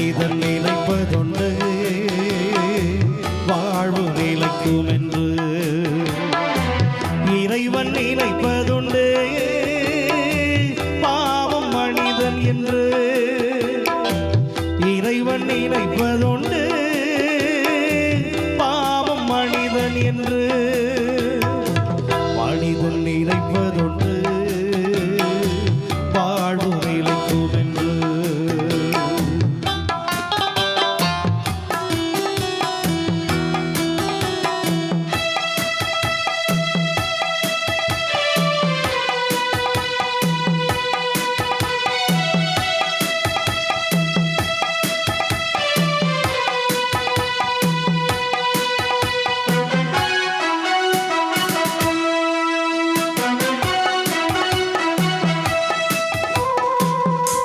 மனிதன் நினைப்பதுண்டு வாழ்வு நிலைக்கும் என்று. இறைவன் நினைப்பதுண்டு பாவம் மனிதன் என்று. இறைவன் நினைப்பதுண்டு பாவம் மனிதன் என்று.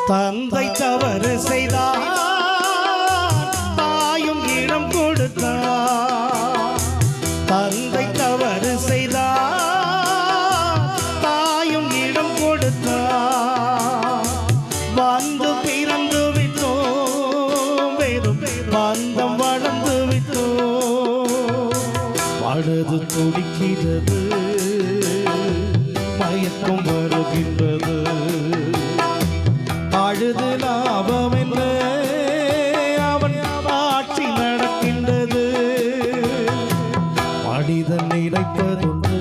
தந்தை தவறு செய்தார் தாயும் இடம் கொடுத்தார். தந்தை தவறு செய்தார் தாயும் இடம் கொடுத்தார். வந்து பிறந்து விட்டோம் வெறும் பந்தம் வளர்ந்து விட்டோம். அழுது துடிக்கிறது மயக்கம் வருகின்றது. அழுது லாபம் என்ன அவன் ஆட்சி நடக்கின்றது. மனிதன் நினைப்பதுண்டு